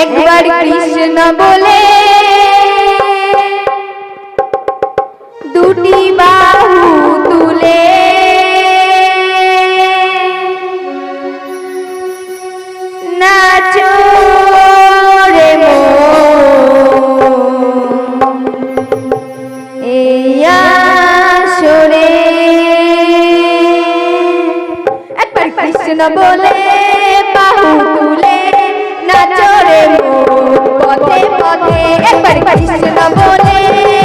একবার কৃষ্ণ বলে দুটি বাহু তুলে। নাচো রে একবার কৃষ্ণ বলে না চরে পথে পথে একবার কৃষ্ণ বলে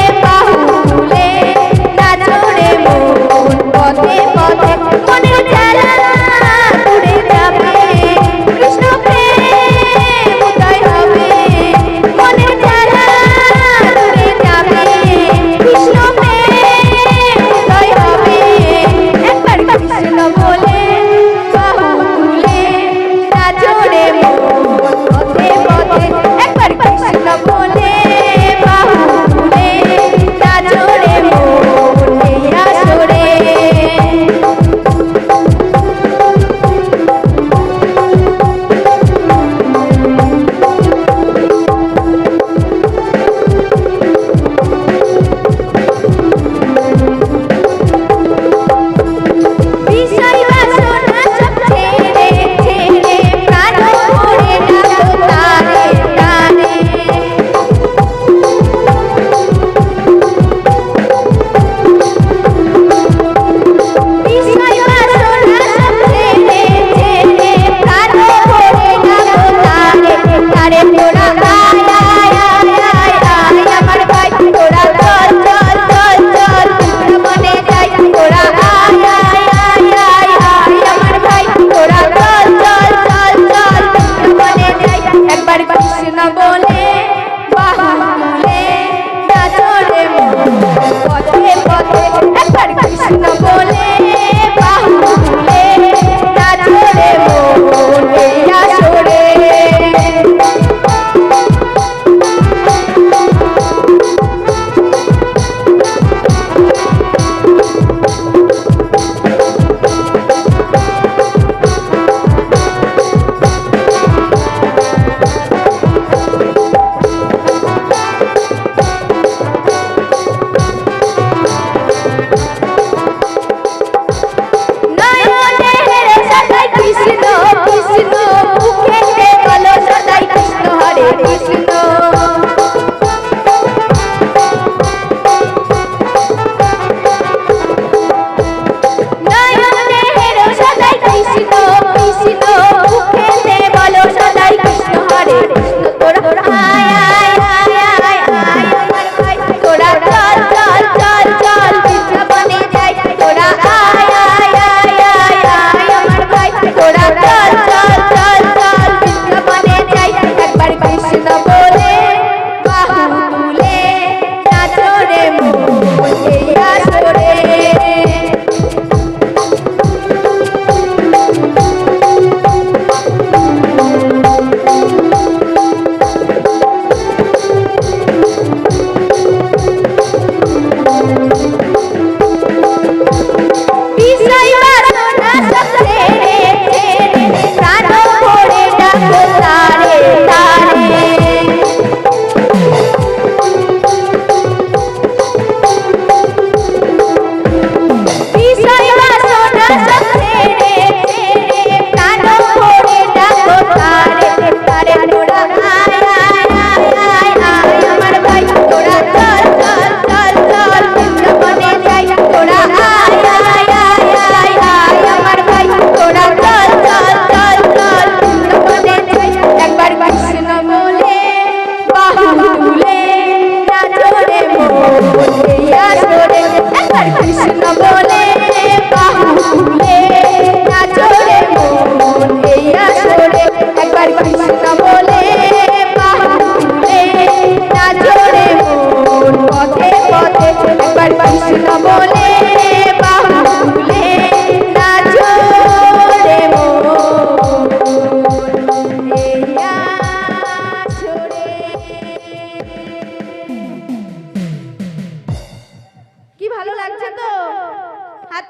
Krishna